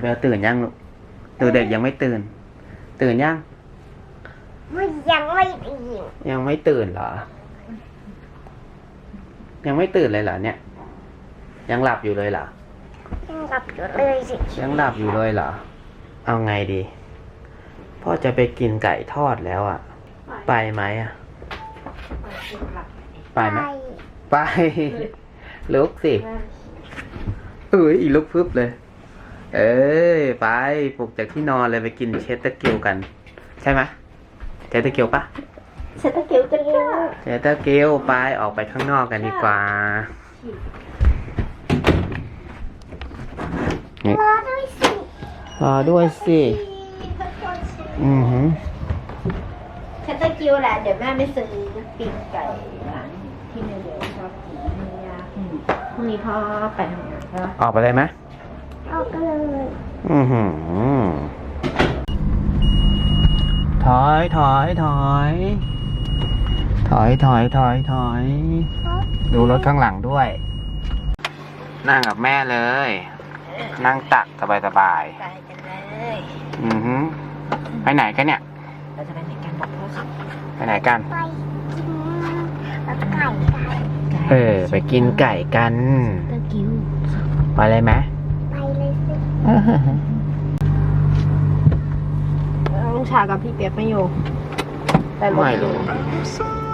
เบลตื่นยังลูกตื่นเด็กยังไม่ตื่น ตื่นยังมันยังไม่ได้ยินยังไม่ตื่นเหรอ ยังไม่ตื่นเลยเหรอเนี่ย ยังหลับอยู่เลยเหรอยังหลับอยู่เลยสิยังหลับอยู่เลยเหรอ เอาไงดีพ่อจะไปกินไก่ทอดแล้วอะ ไปไหมอะ ไปไหมไปลุกสิเอ้ยอีลุกพึบเลย เอ้ยไปปลุกจากที่นอนเลยไปกินเชสเตอร์กิวกัน ใช่ไหมเชสเตอร์กิวปะเสร็จตะเกียวกันแล้วเชสเตอร์กิวไปออกไปข้างนอกกันดีกว่ารอด้วยสิรอด้วยสิอือหือเชตเตอร์คิวแหละเดี๋ยวแม่ไม่ซื้อปิ้งไก่ร้านที่เนเดลชอบกินเนี่ยพรุ่งนี้พ่อไปทำงานใช่ปะออกไปเลยไหม เอากันเลยอือหือถอยถอยถอยถอยถอยถอยถอยดูรถข้างหลังด้วย นั่งกับแม่เลย นั่งตักสบายสบายไปกันเลยๆอือหือไปไหนกันเนี่ยเราจะไปไหนกันบอกพ่อครับไปไหนกัน ไปกินแล้วไก่ไก่เออไปกินไก่กันเตอร์คิวไปเลยไหมไปเลยสิ ลุงชากับพี่เปียกไม่อยู่ แต่รถไม่อยู่รู้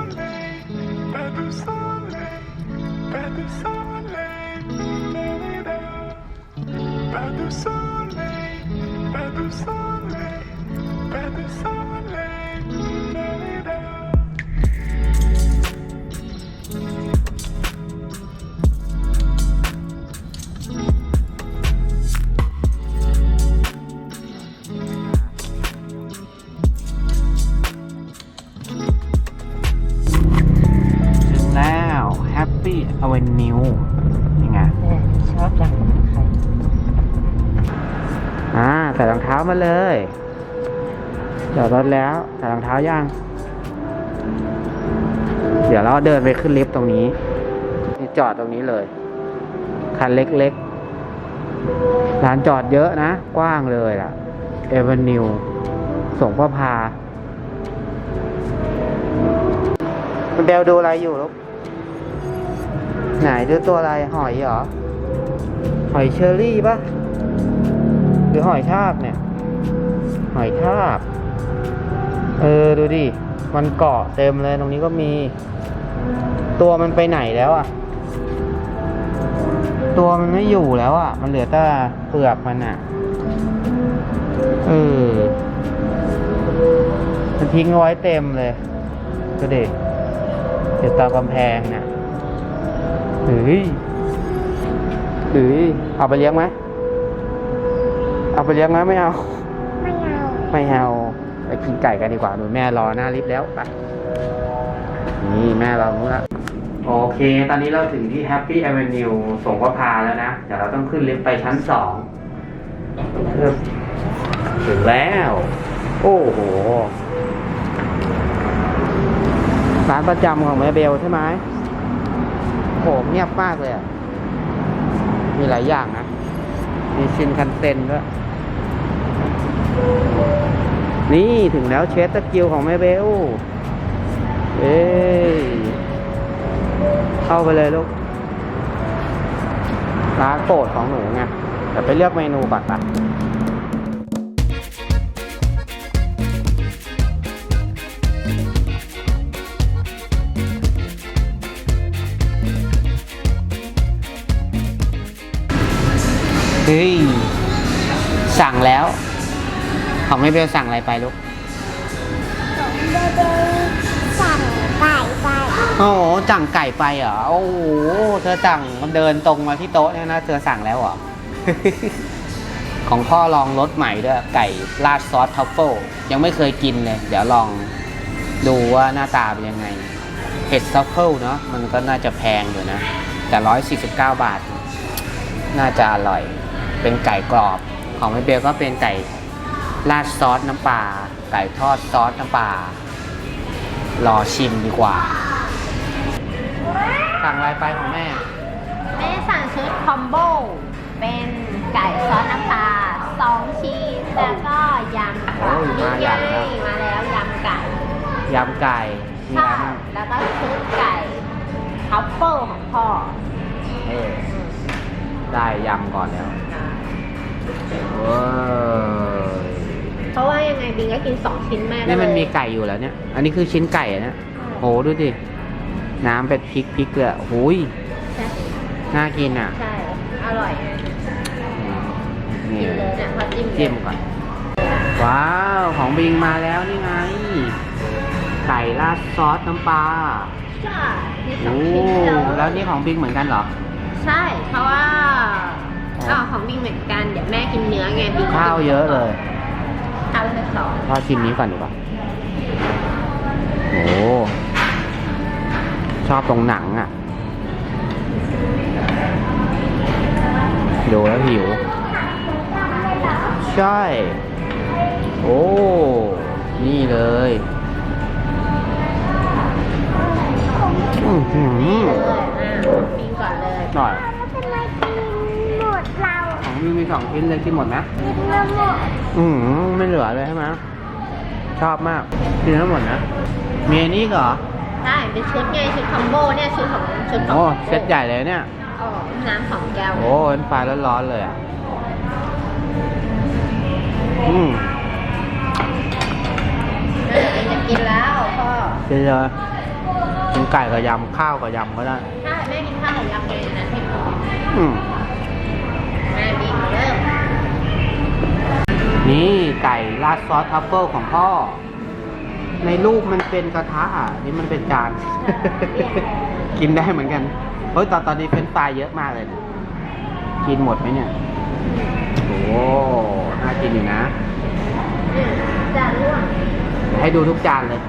ขึ้นลิฟต์ตรงนี้นี่จอดตรงนี้เลย คันเล็กๆลานจอดเยอะนะ กว้างเลยล่ะ เอเวนิวส่งพ่อพาคุณเบลดูอะไรอยู่ลูกไหนดูตัวอะไรหอยเหรอ หอยเชอรี่ปะหรือหอยทากเนี่ย หอยทาก เออ ดูดิ มันเกาะเต็มเลยตรงนี้ก็มี ตัวมันไปไหนแล้วอะ ตัวมันไม่อยู่แล้วอะ มันเหลือแต่เปลือกมันอะ เออ มันทิ้งเอาไว้เต็มเลยดูดิเดี๋ยวตามกำแพงน่ะเฮ้ยเฮ้ยเอาไปเลี้ยงไหม เอาไปเลี้ยงไหมไม่เอา ไม่เอา ไม่เอาไปกินไก่กันดีกว่าหนูแม่รอหน้าลิฟต์แล้วไปนี่แม่รอนู้นละ โอเค ตอนนี้เราถึงที่ Happy Avenue สงพระพาแล้วนะ เดี๋ยวเราต้องขึ้นลิฟต์ไปชั้นสองเอิ่มถึงแล้ว โอ้โห ร้านประจำของแม่เบลใช่ไหมโหเงียบมากเลยอะมีหลายอย่างนะ มีชินคันเซ็นด้วย นี่ถึงแล้วเชสตะกิวของแม่เบล เอ้ย เข้าไปเลยลูก ร้านโปรดของหนูไงเดี๋ยวไปเลือกเมนูก่อนปะเฮ้ย สั่งแล้ว ของแม่เบลสั่งอะไรไปลูกเบเบสั่งไก่ไป โอ้โหสั่งไก่ไปเหรอ โอ้โห เธอสั่งมันเดินตรงมาที่โต๊ะเนี่ยนะ เธอสั่งแล้วเหรอ ของพ่อลองรสใหม่ด้วย ไก่ราดซอสทัฟเฟิลยังไม่เคยกินเลย เดี๋ยวลองดูว่าหน้าตาเป็นยังไงเห็ดทัฟเฟิลเนาะ มันก็น่าจะแพงอยู่นะ แต่ร้อยสี่สิบเก้าบาท น่าจะอร่อย เป็นไก่กรอบ ของแม่เบลก็เป็นไก่ราดซอสน้ำปลา ไก่ทอดซอสน้ำปลารอชิมดีกว่า สั่งอะไรไปของแม่ แม่สั่งชุดคอมโบ เป็นไก่ซอสน้ำปลาสองชีสแล้วก็ยำโอยมาไก่ยำแล้ว มาแล้วยำไก่ยำไก่ใช่แล้วก็ชุดไก่ทัฟเฟิลของพ่อเออได้ยำก่อนแล้วเพราะว่ายังไงบิงก็กินสองชิ้นแม่นี่มันมีไก่อยู่แล้วเนี่ย อันนี้คือชิ้นไก่นะเนี่โหดูดิ น้ำเป็นพริกพริกเลยอะโอ้ยใช่น่ากินอะ ใช่ อร่อยนี่กินเลยเนี่ยพอจิ้มจิ้มก่อน ว้าว ของบิงมาแล้วนี่ไง ไก่ราดซอสน้ำปลาใช่มีสอโอ้งชิ้นเลยแล้วนี่ของบิงเหมือนกันเหรอ ใช่ เพราะว่าอ๋อของบิงเหมือนกัน เดี๋ยวแม่กินเนื้อไงบิงก็กินข้าวเยอะเลยข้าวเลยสองพอชิมนี้ก่อนดีกว่าโอ้ ชอบตรงหนังอะ ดูแล้วหิว ใช่ โอ้ นี่เลยอือหือนี่เลยอะบิงก่อนเลยหน่อยแล้วเป็นไรกินหมดเราของบิงมีสองชิ้นเลยกินหมดไหมกินแล้วหมดอืมไม่เหลือเลยใช่ไหมชอบมากกินทั้งหมดนะมีอันนี้เหรอ ใช่เป็นชุดไงชุดคอมโบเนี่ยชุดของชุดของโอ้คอมโบเซตใหญ่เลยเนี่ย อ๋อน้ำสองแก้ว โอ้เป็นไฟร้อนๆเลยอะ อืมเออจะกินแล้วพ่อกินเลยกินไก่กับยำข้าวกับยำก็ได้ใช่แม่กินข้าวกับยำเลยนะที่พ่ออืม แม่บิงเริ่ม นี่ไก่ราดซอสทัฟเฟิลของพ่อ ในรูปมันเป็นกระทะอะนี่มันเป็นจาน กินได้เหมือนกัน เฮ้ยตอนตอนนี้เป็นไฟรายเยอะมากเลยเนี่ยกินหมดไหมเนี่ย โอ้น่ากินอยู่นะอืมจานร่วงให้ดูทุกจานเลย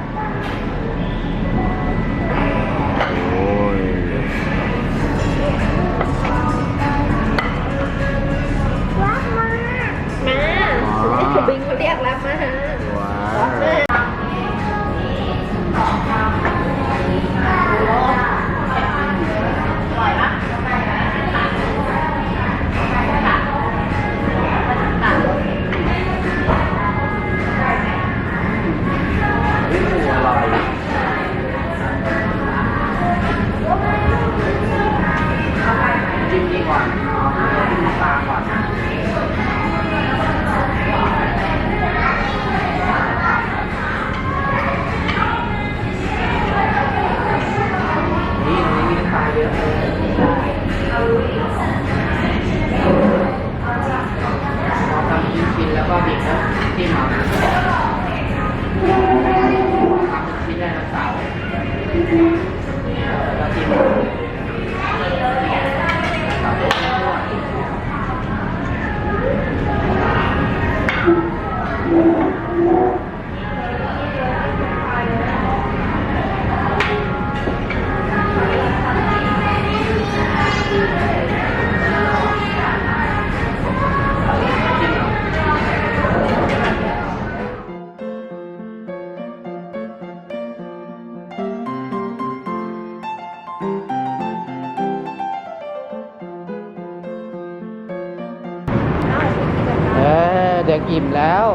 อเด็กอิ่มแล้ว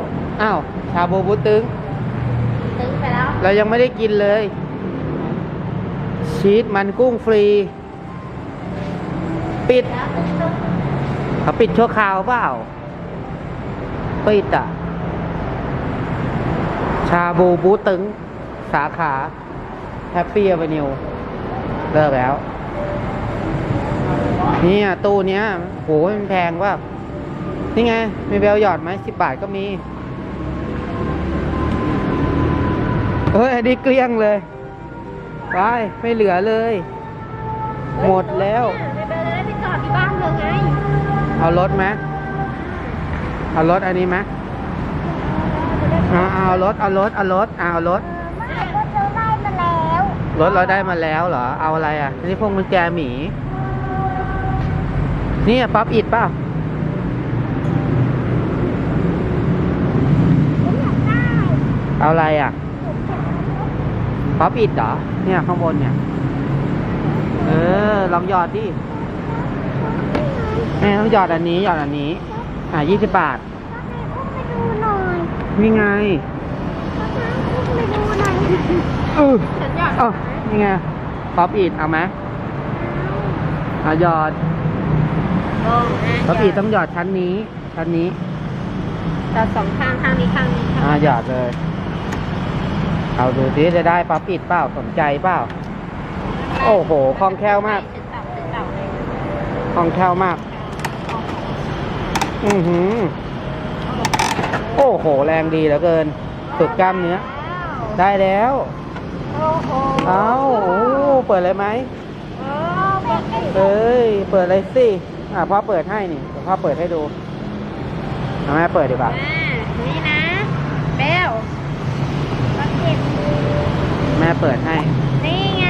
อ้าว ชาบูบุตึง ตึงไปแล้ว เรายังไม่ได้กินเลย ชีสมันกุ้งฟรี ปิดแล้วตึงตึงเขาปิดชั่วคราวเปล่า ปิดอะ ชาบูบูตึง สาขาแฮปปี้อเวนิวเลิกแล้ว เนี่ยตู้เนี้ยโหมันแพงว่า นี่ไง มีเบลหยอดไหมสิบบาทก็มี เฮ้ยอันนี้เกลี้ยงเลย ไป ไม่เหลือเลย หมดแล้วไม่เป็นไรไปจอดที่บ้านเลยไงเอารถไหมเอารถอันนี้ไหมเอาเอารถ เอารถ เอารถ เอารถ ไม่ก็ซื้อได้มาแล้วรถเราได้มาแล้วเหรอ เอาอะไรอะนี่พวงกุญแจหมี นี่ป๊อปอิดเปล่า ผมอยากได้ เอาอะไรอะป๊อปอิดเหรอ เนี่ยข้างบนเนี่ย เออ ลองหยอดดิแม่ต้องหยอดอันนี้หยอดอันนี้ อะยี่สิบบาทไปดูหน่อยนี่ไงไปดูหน่อยเออฉันอยากเอ้านี่ไงป๊อปอิดเอาไหมเอาหยอดเต้องนะป๊อปอิดต้องหยอดชั้นนี้ ชั้นนี้จะสองข้างข้างนี้ข้างนี้ข้างอ่านี้หยอดเลย เอาดูซิจะได้ป๊อปอิดเปล่าสนใจเปล่า โอ้โหคล่องแคล่วมากตึ๊ดเต่าตึ๊ดเต่าเลยคล่องแคล่วมาก อือหือ โอ้โห แรงดีเหลือเกินสุดกล้ามเนื้อ ได้แล้ว โอ้โหเอาโอ้เปิดเลยไหมโอ้เปิดให้เอ้ย เปิดเลยสิ อะพ่อเปิดให้นี่เดี๋ยวพ่อเปิดให้ดูเอาแม่เปิดดีกว่าอ่านี่นะเบลก็เก็บ แม่เปิดให้ นี่ไง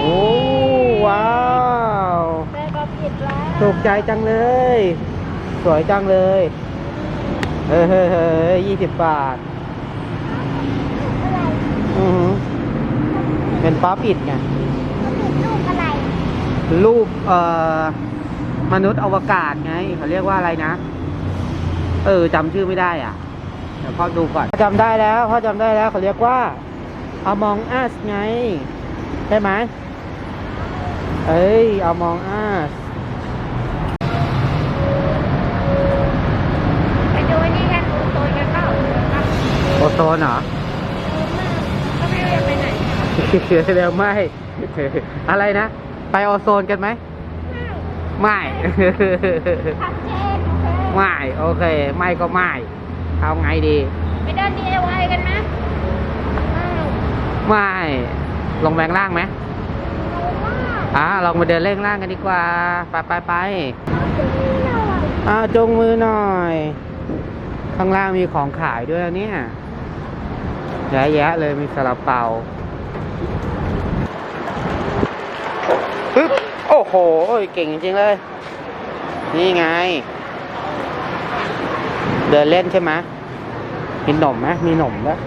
โอ้ว้าวเบลก็ผิดแล้วถูกใจจังเลย สวยจังเลยเฮ้ยเฮ้ยเฮ้ยยี่สิบบาทอือหือเป็นป๊อปอิดไงลูกอะไร รูปเอ่อมนุษย์อวกาศไงเขาเรียกว่าอะไรนะ เออจำชื่อไม่ได้อะเดี๋ยวพ่อดูก่อนจำได้แล้วพ่อจำได้แล้วเขาเรียกว่า Among Us ไง ใช่ไหมเอ้ย Among Us ไปดูนี่กันดูโซนกันเปล่าโอโซนเหรอ ก็ไม่รู้จะไปไหนเร็วไม่ อะไรนะ ไปโอโซนกันไหม ไม่ชัดเจนไม่ โอเค ไม่ก็ไม่ เอาไงดี ไปเดิน DIY กันไหม ไม่ ลงแรงล่างไหมอ่าลองมาเดินเล่งล่างกันดีกว่า ไปไปไปอ่าจงมือหน่อย ข้างล่างมีของขายด้วยเนี่ยเยอะแยะเลยมีซาลาเปาปึ๊บโอ้โหเก่งจริงเลย นี่ไง เดินเล่นใช่ไหมมีหนมไหมมีหนมแล้ว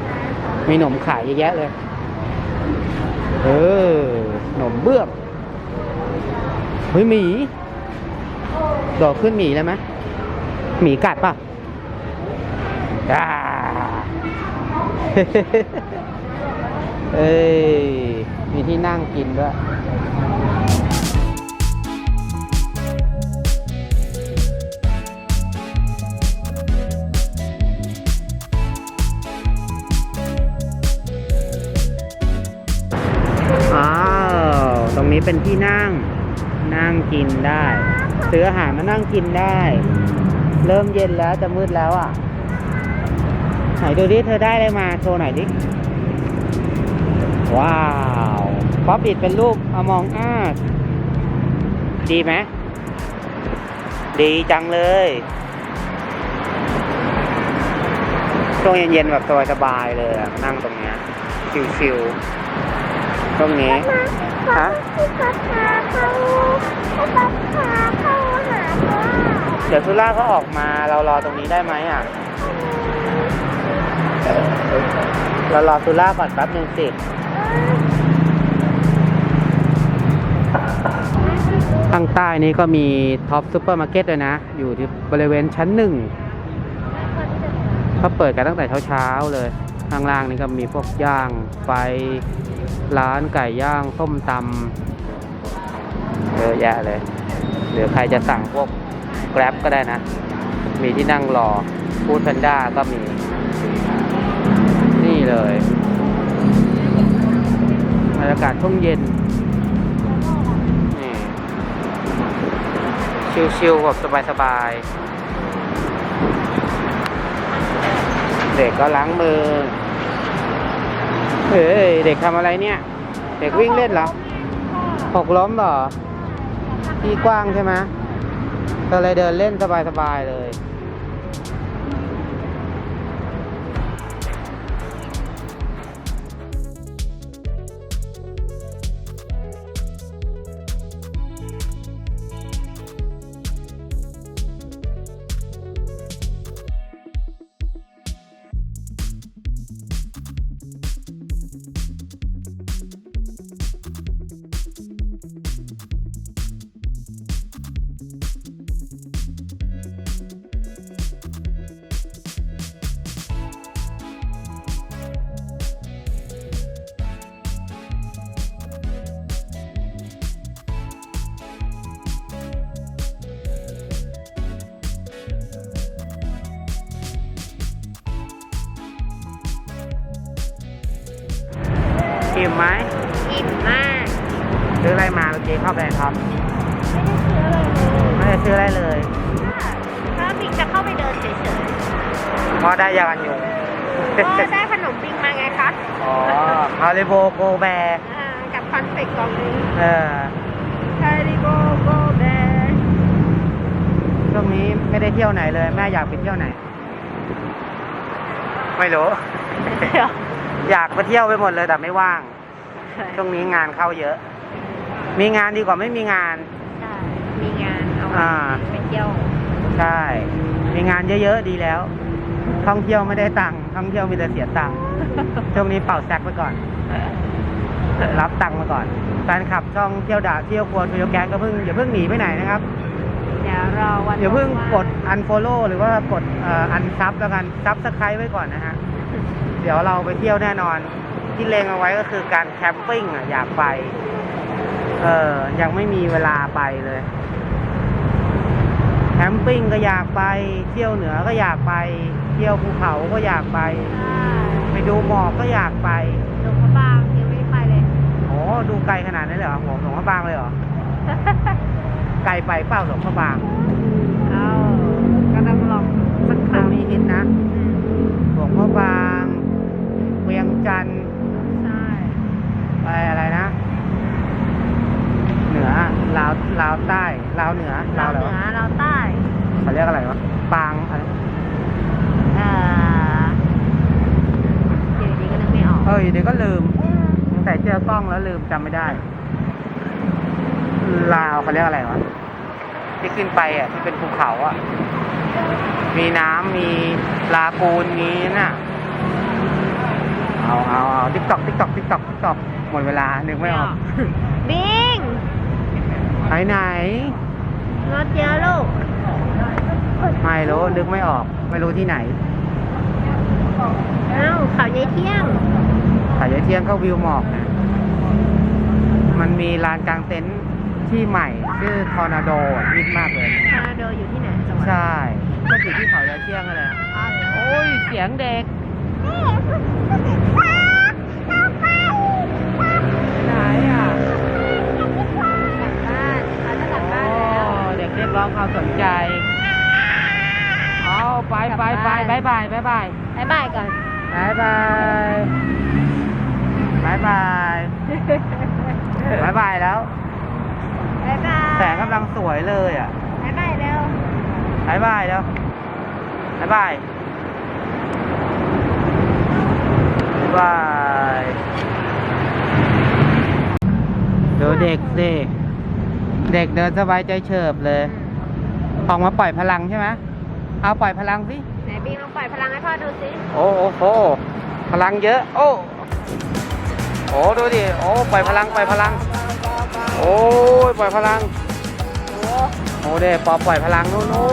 มีหนมขายเยอะแยะเลย เออหนมเบื้องเฮ้ยหมีโดดขึ้นหมีแล้วไหมหมีกัดป่ะอ่าเอ้ยมีที่นั่งกินด้วย เป็นที่นั่ง นั่งกินได้ ซื้ออาหารมานั่งกินได้ เริ่มเย็นแล้วจะมืดแล้วอะไหนดูดิเธอได้อะไรมาโชว์หน่อยดิ ว้าวป๊อปอิดเป็นรูปอมองอาสดีไหมดีจังเลยช่วงเย็นๆแบบสบายๆเลยนั่งตรงเนี้ยชิวๆ ตรงนี้ฮะที่เขาพาเขาเขาพาเขาหาพ่อเดี๋ยวซุล่าก็ออกมาเรารอตรงนี้ได้ไหมอะ เรารอซุล่าก่อนแป๊บหนึ่งสิข้างใต้นี้ก็มีท็อปซูเปอร์มาร์เก็ตเลยนะ อยู่ที่บริเวณชั้นหนึ่งเขาเปิดกันตั้งแต่เช้าๆเลย ข้างล่างนี่ก็มีพวกย่างไฟร้านไก่ย่างส้มตำเยอะแยะเลย หรือใครจะสั่งพวก Grab ก็ได้นะ มีที่นั่งรอฟูดแพนด้าก็มี นี่เลยบรรยากาศช่วงเย็นนี่ชิลๆแบบสบายๆเด็กก็ล้างมือ เฮ้ยเด็กทำอะไรเนี่ย เด็กวิ่งเล่นเหรอหกล้มเหรอที่กว้างใช่ไหมก็เลยเดินเล่นสบายๆเลย อิ่มไหมอิ่มมากซื้ออะไรมาเมื่อกี้เข้าไปครับ ไม่ได้ซื้ออะไรเลยไม่ได้ซื้ออะไรเลยถ้าปิงจะเข้าไปเดินเฉยเพราะได้ยากันยุงๆก็ได้ขนมปิงมาไงคะอ๋อคาริโบโกแบร์อ่ากับคอนเฟกต์กล่องนึงเออคาริโบโกแบร์ช่วงนี้ไม่ได้เที่ยวไหนเลย แม่อยากไปเที่ยวไหน ไม่รู้ อยากไปเที่ยวไปหมดเลยแต่ไม่ว่าง ช่วงนี้งานเข้าเยอะ มีงานดีกว่าไม่มีงาน ใช่มีงานเอาอ่า ไปเที่ยวใช่ มีงานเยอะๆดีแล้ว ท่องเที่ยวไม่ได้ตังค์ท่องเที่ยวมีแต่เสียตังค์ช่วงนี้เป่าแซกไปก่อน รับตังค์มาก่อนแฟนคลับช่องเที่ยวด่าเที่ยวครัวทุยแกงก็เพิ่งอย่าเพิ่งหนีไปไหนนะครับ เดี๋ยวรอวันอย่าเพิ่งว่ากด unfollow หรือว่ากดเอ่อ unsub แล้วกัน subscribe ไว้ก่อนนะฮะ เดี๋ยวเราไปเที่ยวแน่นอน ที่เลงเอาไว้ก็คือการแคมปิ้งอะอยากไป เออยังไม่มีเวลาไปเลย แคมปิ้งก็อยากไป เที่ยวเหนือก็อยากไป เที่ยวภูเขาก็อยากไปใช่ไปดูหมอกก็อยากไปหลวงพระบางยังไม่ได้ไปเลยโอ้ดูไกลขนาดนั้นเลยเหรอโหหลวงพระบางเลยเหรอไกลไปเปล่าหลวงพระบาง ระบาง เวียงจันทร์ใช่ไปอะไรนะ เหนือลาวลาวใต้ลาวเหนือเราวอะไรเหนืวะอเราใต้เขาเรียกอะไรวะปางอะไรเอ่อเดี๋ยวนี้ก็นึกไม่ออกเอ้ยเดี๋ยวก็ลืมตั้งแต่เจอกล้องแล้วลืมจำไม่ได้ ลาวเขาเรียกอะไรวะที่ขึ้นไปอะที่เป็นภูเขาอะ มีน้ำมีลากูนมีน่ะ เอาเอาเอาติ๊กตอกติ๊กตอกติ๊กตอกติ๊กตอกหมดเวลา นึกไม่ออก บิงไหนไหน รถเยอะลูก ไม่รู้ นึกไม่ออก ไม่รู้ที่ไหน เอ้าเขายายเที่ยงสายเที่ยงก็วิวหมอกนะ มันมีลานกลางเต็นท์ที่ใหม่ ชื่อทอร์นาโดอะฮิตมากเลย ทอร์นาโดอยู่ที่ไหนจังหวัดใช่ ก็อยู่ที่เขายายเที่ยงนั่นแหละอ๋อเหรอโอ้ย เสียงเด็กไหนอะกลับบ้านเราจะกลับบ้านแล้วโอ้เด็กเรียกร้องความสนใจ เอาไปไปไปบายบายบายบายบายบายก่อนบายบายบายบายบายบายแล้วบายบายแสงกำลังสวยเลยอะ บายบายเร็ว บายบายแล้วบายบายบายดูเด็กสิเด็กเดินสบายใจเฉิบเลย ออกมาปล่อยพลังใช่ไหมเอาปล่อยพลังสิไหนบิงลองปล่อยพลังให้พ่อดูสิโอ้โหพลังเยอะ โอ้โอ้ดูดิโอ้ปล่อยพลังปล่อยพลัง โอ้ยปล่อยพลังโอ้ เด็ปอปล่อยพลังนู่นโอ้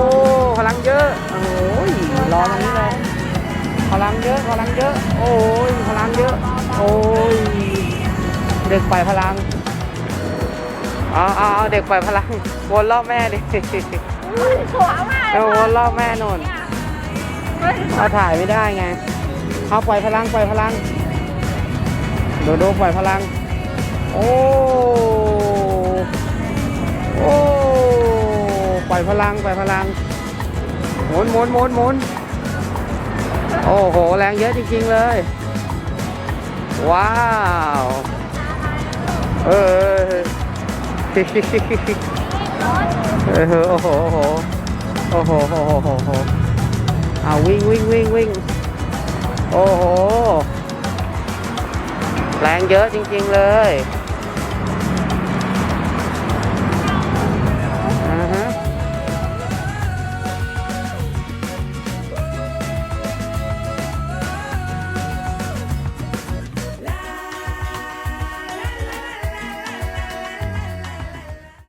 พลังเยอะ โอ้ยรอตรงนี้เลย พลังเยอะ พลังเยอะ โอ้ย พลังเยอะ โอ้ย เด็กปล่อยพลังเอาเอาเอาเด็กปล่อยพลัง วนรอบแม่ดิสวยมากเอาวนรอบแม่นนเอาถ่ายไม่ได้ไง เอาปล่อยพลัง ปล่อยพลังดูดูปล่อยพลัง โอ้ โอ้ปล่ อยพลังปล่อยพลังหมุนหมุนหมุนหมุนโอ้โห แรงเยอะจริงๆเลย ว้าว เออเออโอ้โหโอ้โหโอ้โหโอ้โหโอ้โหเอาวิ่งวิ่งวิ่งวิ่งโอ้โห แรงเยอะจริงๆเลย